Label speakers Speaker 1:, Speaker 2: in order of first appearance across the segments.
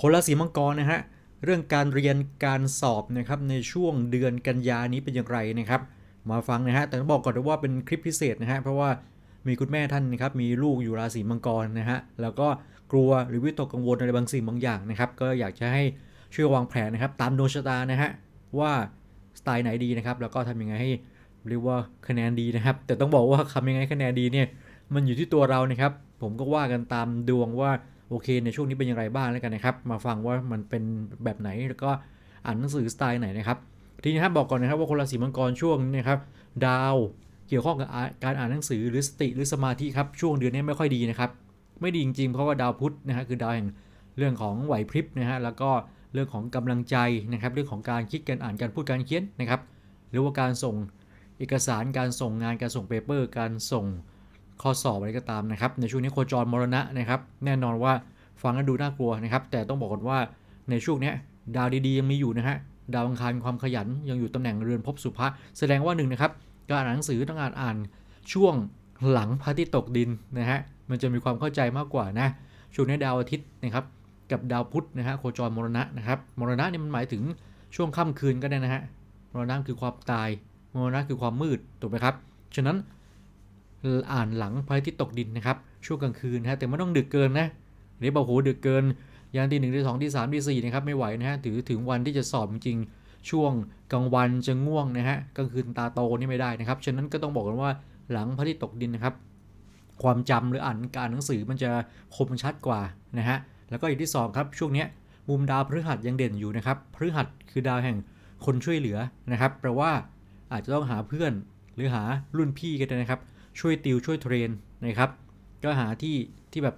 Speaker 1: คนราศีมังกรนะฮะเรื่องการเรียนการสอบนะครับในช่วงเดือนกันยานี้เป็นอย่างไรนะครับ มาฟังนะฮะแต่ต้องบอกก่อนว่าเป็นคลิปพิเศษนะฮะเพราะว่ามีคุณแม่ท่านนะครับมีลูกอยู่ราศีมังกรนะฮะแล้วก็กลัวหรือวิตกกังวลอะไรบางสิ่งบางอย่างนะครับ ก็อยากจะให้ช่วยวางแผนนะครับ ตามดวงชะตานะฮะว่าสไตล์ไหนดีนะครับ แล้วก็ทำยังไงให้เรียกว่าคะแนนดีนะครับ แต่ต้องบอกว่าทำยังไงคะแนนดีเนี่ยมันอยู่ที่ตัวเรานะครับ ผมก็ว่ากันตามดวงว่า โอเค ในช่วงนี้เป็นอย่างไรบ้างแล้วกันนะครับ มาฟังว่ามันเป็นแบบไหนแล้วก็อ่านหนังสือสไตล์ไหนนะครับทีนี้ครับบอกก่อนนะครับว่าคนราศีมังกรช่วงนี้นะครับดาวเกี่ยวข้องกับการอ่านหนังสือหรือสติหรือสมาธิครับช่วงเดือนนี้ไม่ค่อยดีนะครับไม่ดีจริงๆ เพราะว่าดาวพุธนะฮะคือดาวแห่งเรื่องของไหวพริบนะฮะแล้วก็เรื่องของกำลังใจนะครับเรื่องของการคิดการอ่านการพูดการเขียนนะครับหรือว่าการส่งเอกสารการส่งงานการส่งเปเปอร์ การส่ง ข้อสอบอะไรก็ตามนะครับ ในช่วงนี้โคจรมรณะนะครับ แน่นอนว่าฟังแล้วดูน่ากลัวนะครับ แต่ต้องบอกก่อนว่าในช่วงนี้ดาวดีๆยังมีอยู่นะฮะดาวอังคารความขยันยังอยู่ตำแหน่งเรือนภพสุภะแสดงว่าหนึ่งนะครับการอ่านหนังสือต้องอ่านอ่านช่วงหลังพระอาทิตย์ตกดินนะฮะมันจะมีความเข้าใจมากกว่านะช่วงนี้ดาวอาทิตย์นะครับกับดาวพุธนะฮะโคจรมรณะนะครับมรณะนี่มันหมายถึงช่วงค่ำคืนก็ได้นะฮะมรณะคือความตายมรณะคือความมืดถูกไหมครับฉะนั้น อ่านหลังพระอาทิตย์ตกดินนะครับ ช่วงกลางคืนนะฮะแต่ไม่ต้องดึกเกินนะนี่บอกโหดึกเกินยันที่หนึ่งที่สองที่สามที่สี่นะครับไม่ไหวนะฮะถือถึงวันที่จะสอบจริงช่วงกลางวันจะง่วงนะฮะกลางคืนตาโตนี่ไม่ได้นะครับฉะนั้นก็ต้องบอกกันว่าหลังพระอาทิตย์ตกดินนะครับ ความจำหรืออ่านการหนังสือมันจะคมชัดกว่านะฮะแล้วก็อย่างที่สองครับช่วงนี้มุมดาวพฤหัสยังเด่นอยู่นะครับพฤหัสคือดาวแห่งคนช่วยเหลือนะครับแปลว่าอาจจะต้องหาเพื่อนหรือหารุ่นพี่กันนะครับ ช่วยติวช่วยเทรนนะครับ ก็หาที่ที่แบบ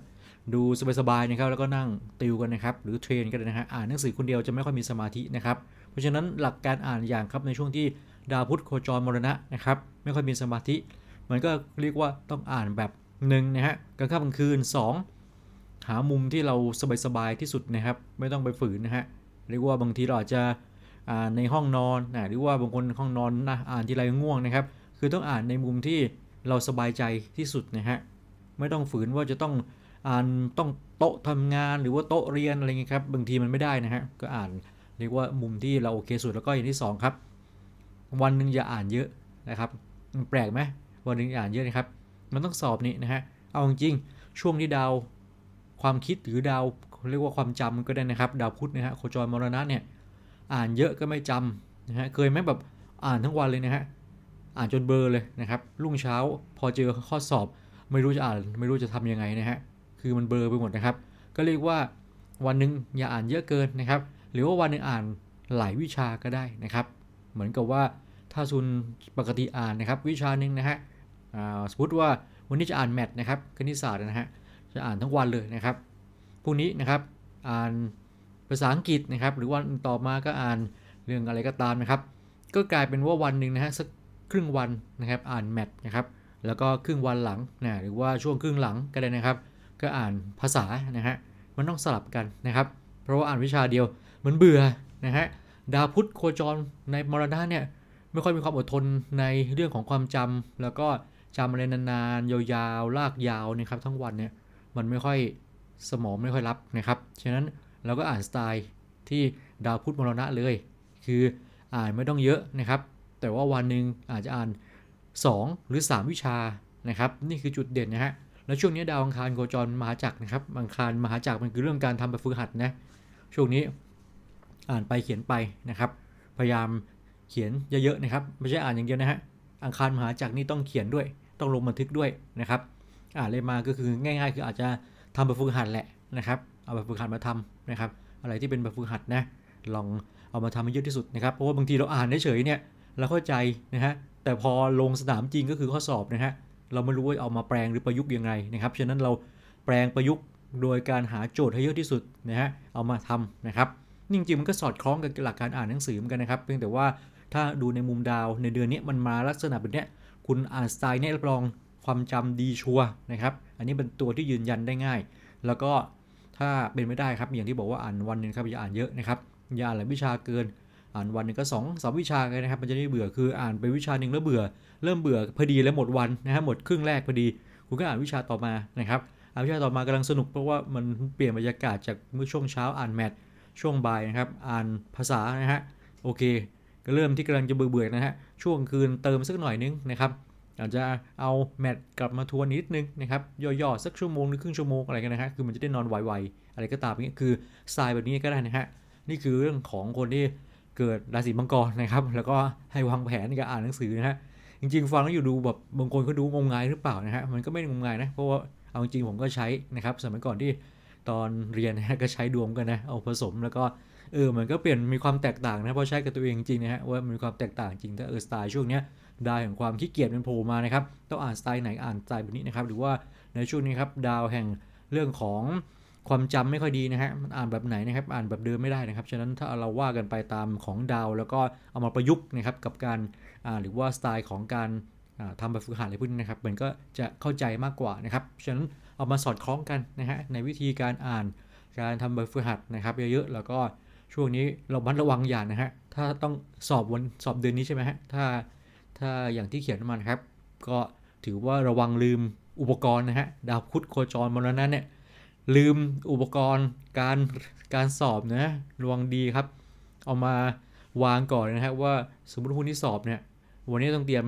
Speaker 1: ดูสบายๆนะครับแล้วก็นั่งติวกันนะครับ หรือเทรนกันนะฮะอ่านหนังสือคนเดียวจะไม่ค่อยมีสมาธินะครับ เพราะฉะนั้นหลักการอ่านอย่างครับในช่วงที่ดาวพุธโคจรมรณะนะครับ ไม่ค่อยมีสมาธิ มันก็เรียกว่าต้องอ่านแบบหนึ่งนะฮะกลางค่ำกลางคืน 2 หามุมที่เราสบายๆที่สุดนะครับ ไม่ต้องไปฝืนนะฮะเรียกว่าบางทีเราอาจจะอ่านในห้องนอนนะหรือว่าบางคนห้องนอนนะอ่านทีไรง่วงนะครับ คือต้องอ่านในมุมที่ เราสบายใจที่สุดนะฮะไม่ต้องฝืนว่าจะต้องอ่านต้องโต๊ะทำงานหรือว่าโต๊ะเรียนอะไรเงี้ยครับบางทีมันไม่ได้นะฮะก็อ่านเรียกว่ามุมที่เราโอเคสุดแล้วก็อย่างที่สองครับ วันหนึ่งอย่าอ่านเยอะนะครับแปลกไหมวันหนึ่งอ่านเยอะนะครับ มันต้องสอบนี่นะฮะเอาจริงช่วงที่ดาวความคิดหรือดาวเรียกว่าความจำก็ได้นะครับ ดาวพุธนะฮะโคจรมรณะเนี่ยอ่านเยอะก็ไม่จำนะฮะเคยไหมแบบอ่านทั้งวันเลยนะฮะ อ่านจนเบลอเลยนะครับรุ่งเช้าพอเจอข้อสอบ ไม่รู้จะอ่านไม่รู้จะทำยังไงนะฮะคือมันเบลอไปหมดนะครับ ก็เรียกว่าวันหนึ่งอย่าอ่านเยอะเกินนะครับ หรือว่าวันหนึ่งอ่านหลายวิชาก็ได้นะครับ เหมือนกับว่าถ้าซุนปกติอ่านนะครับ วิชาหนึ่งนะฮะอ่าสมมติว่าวันนี้จะอ่านแมทนะครับคณิตศาสตร์นะฮะจะอ่านทั้งวันเลยนะครับพรุ่งนี้นะครับอ่านภาษาอังกฤษนะครับ หรือวันต่อมาก็อ่านเรื่องอะไรก็ตามนะครับ ก็กลายเป็นว่าวันหนึ่งนะฮะสัก ครึ่งวันนะครับ อ่านแมทนะครับ แล้วก็ครึ่งวันหลังนะหรือว่าช่วงครึ่งหลังก็ได้นะครับ ก็อ่านภาษานะฮะมันต้องสลับกันนะครับ เพราะว่าอ่านวิชาเดียวมันเบื่อนะฮะดาวพุธโคจรในมรณะเนี่ยไม่ค่อยมีความอดทนในเรื่องของความจำแล้วก็จำอะไรนานๆยาวๆลากยาวนะครับทั้งวันเนี่ยมันไม่ค่อยสมองไม่ค่อยรับนะครับฉะนั้นเราก็อ่านสไตล์ที่ดาวพุธมรณะเลย คืออ่านไม่ต้องเยอะนะครับ แต่ว่าวันหนึ่งอาจจะอ่าน 2 หรือ 3 วิชานะครับ นี่คือจุดเด่นนะฮะแล้วช่วงนี้ดาวอังคารโคจรมหาจักรนะครับอังคารมหาจักรมันคือเรื่องการทำแบบฝึกหัดนะช่วงนี้อ่านไปเขียนไปนะครับ พยายามเขียนเยอะๆนะครับ ไม่ใช่อ่านอย่างเดียวนะฮะอังคารมหาจักรนี่ต้องเขียนด้วย ต้องลงบันทึกด้วยนะครับอ่านเลยมาก็คือง่าย ๆ คืออาจจะทำแบบฝึกหัดแหละนะครับเอาแบบฝึกหัดมาทำนะครับ อะไรที่เป็นแบบฝึกหัดนะลองเอามาทำให้เยอะที่สุดนะครับเพราะว่าบางทีเราอ่านเฉยๆเนี่ย เราเข้าใจนะฮะแต่พอลงสนามจริงก็คือข้อสอบนะฮะเราไม่รู้ว่าเอามาแปลงหรือประยุกต์ยังไงนะครับฉะนั้นเราแปลงประยุกต์โดยการหาโจทย์ให้เยอะที่สุดนะฮะเอามาทำนะครับจริงๆมันก็สอดคล้องกับหลักการอ่านหนังสือเหมือนกันนะครับเพียงแต่ว่าถ้าดูในมุมดาวในเดือนนี้มันมาลักษณะแบบนี้คุณอ่านสไตล์เนี้ยรับรองความจำดีชัวนะครับ อันนี้เป็นตัวที่ยืนยันได้ง่าย แล้วก็ถ้าเป็นไม่ได้ครับอย่างที่บอกว่าอ่านวันนึงครับอย่าอ่านเยอะนะครับอย่าอ่านหลายวิชาเกิน อ่านวันหนึงก็2อสวิชากันนะครับ มันจะไม่เบื่อคืออ่านไปวิชาหนึ่งแล้วเบื่อ เริ่มเบื่อพอดีแล้วหมดวันนะฮะหมดครึ่งแรกพอดี คุณก็อ่านวิชาต่อมานะครับอ่านวิชาต่อมากำลังสนุกเพราะว่ามันเปลี่ยนบรรยากาศจากเมื่อช่วงเช้าอ่านแมทช่วงบ่ายนะครับ อ่านภาษานะฮะโอเค ก็เริ่มที่กำลังจะเบื่อๆนะฮะช่วงคืนเติมสักหน่อยนึงนะครับอาจจะเอาแมทกลับมาทวนนิดนึงนะครับย่อๆสักชั่วโมงหรือครึ่งชั่วโมงอะไรกันนะฮะคือมันจะได้นอนไวๆอะไรก็ตามอย่างเงี้ยคือสไตล์แบบนี้ก็ได้นะฮะนี่คือเรื่องของคนที่ เกิดราศีมังกรนะครับ แล้วก็ให้วางแผนในการอ่านหนังสือนะฮะจริงๆฟังแล้วอยู่ดูแบบบางคนก็ดูงมงายหรือเปล่านะฮะมันก็ไม่งมงายนะเพราะว่าเอาจริงๆผมก็ใช้นะครับ สมัยก่อนที่ตอนเรียนนะฮะก็ใช้ดวงกันนะเอาผสมแล้วก็เออมันก็เปลี่ยนมีความแตกต่างนะเพราะใช้กับตัวเองจริงนะฮะว่ามีความแตกต่างจริงแต่เออสไตล์ช่วงเนี้ยดาวแห่งความขี้เกียจมันโผล่มานะครับต้องอ่านสไตล์ไหนอ่านสไตล์แบบนี้นะครับหรือว่าในช่วงนี้ครับดาวแห่งเรื่องของ ความจำไม่ค่อยดีนะฮะมันอ่านแบบไหนนะครับ อ่านแบบเดิมไม่ได้นะครับ ฉะนั้นถ้าเราว่ากันไปตามของดาว แล้วก็เอามาประยุกต์นะครับกับการอ่าหรือว่าสไตล์ของการอ่าทำแบบฝึกหัดอะไรพวกนี้นะครับ มันก็จะเข้าใจมากกว่านะครับ ฉะนั้นเอามาสอดคล้องกันนะฮะในวิธีการอ่านการทำแบบฝึกหัดนะครับเยอะๆ แล้วก็ช่วงนี้เราบัดระวังอย่างนะฮะ ถ้าต้องสอบวันสอบเดือนนี้ใช่ไหมฮะ ถ้าถ้าอย่างที่เขียนมานะครับ ก็ถือว่าระวังลืมอุปกรณ์นะฮะ ดาวพุธโคจรมรณะเนี่ย ลืมอุปกรณ์การการสอบนะระวังดีครับ เอามาวางก่อนนะฮะว่าสมมติคุณที่สอบเนี่ยวันนี้ต้องเตรียม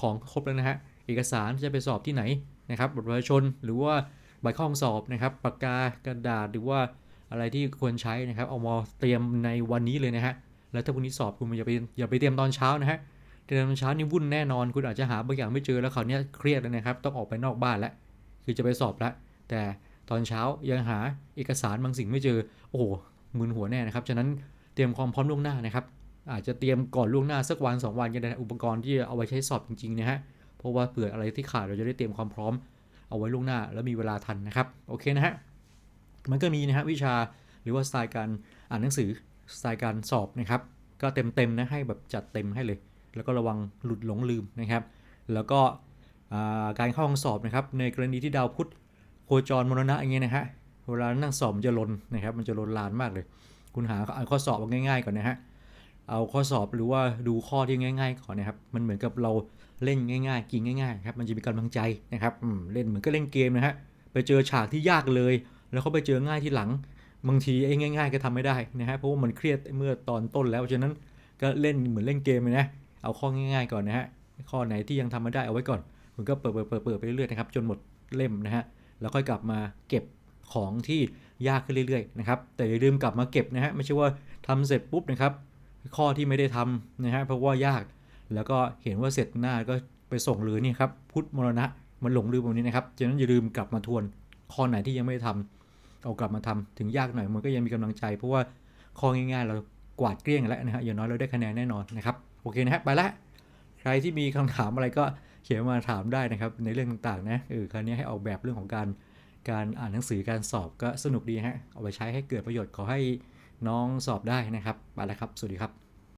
Speaker 1: ของครบแล้วนะฮะเอกสารจะไปสอบที่ไหนนะครับบัตรประชาชนหรือว่าใบข้องสอบนะครับปากกากระดาษหรือว่าอะไรที่ควรใช้นะครับเอามาเตรียมในวันนี้เลยนะฮะแล้วถ้าพรุ่งนี้สอบคุณอย่าไปอย่าไปเตรียมตอนเช้านะฮะเตรียมตอนเช้านี่วุ่นแน่นอน คุณอาจจะหาบางอย่างไม่เจอแล้วคราวเนี้ยเครียดเลยนะครับ ต้องออกไปนอกบ้านแล้วคือจะไปสอบแล้วแต่ ตอนเช้ายังหาเอกสารบางสิ่งไม่เจอ โอ้โหมึนหัวแน่นะครับ ฉะนั้นเตรียมความพร้อมล่วงหน้านะครับ อาจจะเตรียมก่อนล่วงหน้าสักวันสองวันก็ได้อุปกรณ์ที่เอาไว้ใช้สอบจริงๆนะฮะ เพราะว่าเผื่ออะไรที่ขาดเราจะได้เตรียมความพร้อมเอาไว้ล่วงหน้า แล้วมีเวลาทันนะครับ โอเคนะฮะ มันก็มีนะฮะวิชาหรือว่าสไตล์การอ่านหนังสือสไตล์การสอบนะครับ ก็เต็มๆนะให้แบบจัดเต็มให้เลย แล้วก็ระวังหลุดหลงลืมนะครับ แล้วก็การเข้าห้องสอบนะครับในกรณีที่ดาวพุธ จรมรณะอย่างเงี้ยนะฮะเวลานั่งสอบมันจะลนนะครับ มันจะลนลานมากเลย คุณหาเอาข้อสอบเอาง่ายๆก่อนนะฮะเอาข้อสอบหรือว่าดูข้อที่ง่ายๆก่อนนะครับ มันเหมือนกับเราเล่นง่ายๆ กินง่ายๆครับ มันจะมีกำลังใจนะครับเล่นเหมือนก็เล่นเกมนะฮะ ไปเจอฉากที่ยากเลย แล้วเขาไปเจอง่ายที่หลัง บางทีไอ้ง่าย ๆ ก็ทำไม่ได้นะฮะ เพราะว่ามันเครียดเมื่อตอนต้นแล้ว ฉะนั้นก็เล่นเหมือนเล่นเกมเลยนะ เอาข้อง่ายๆก่อนนะฮะ ข้อไหนที่ยังทำไม่ได้เอาไว้ก่อนคุณก็เปิดเปิดเปิดเปิดไปเรื่อยๆนะครับ จนหมดเล่มนะฮะ แล้วค่อยกลับมาเก็บของที่ยากขึ้นเรื่อยๆนะครับแต่อย่าลืมกลับมาเก็บนะฮะไม่ใช่ว่าทำเสร็จปุ๊บนะครับ ข้อที่ไม่ได้ทำนะฮะเพราะว่ายากแล้วก็เห็นว่าเสร็จหน้าก็ไปส่งเลยนี่ครับพุทธมรณะมันหลงลืมตรงนี้นะครับฉะนั้นอย่าลืมกลับมาทวนข้อไหนที่ยังไม่ได้ทำเอากลับมาทำถึงยากหน่อยมันก็ยังมีกำลังใจ เพราะว่าข้อง่ายๆ เรากวาดเกลี้ยงแล้วนะฮะอย่างน้อยเราได้คะแนนแน่นอนนะครับโอเคนะฮะไปละใครที่มีคำถามอะไรก็ เขียนมาถามได้นะครับในเรื่องต่างๆนะเออคราวนี้ให้ออกแบบเรื่องของการการอ่านหนังสือการสอบก็สนุกดีฮะเอาไปใช้ให้เกิดประโยชน์ขอให้น้องสอบได้นะครับไปแล้วครับ สวัสดีครับ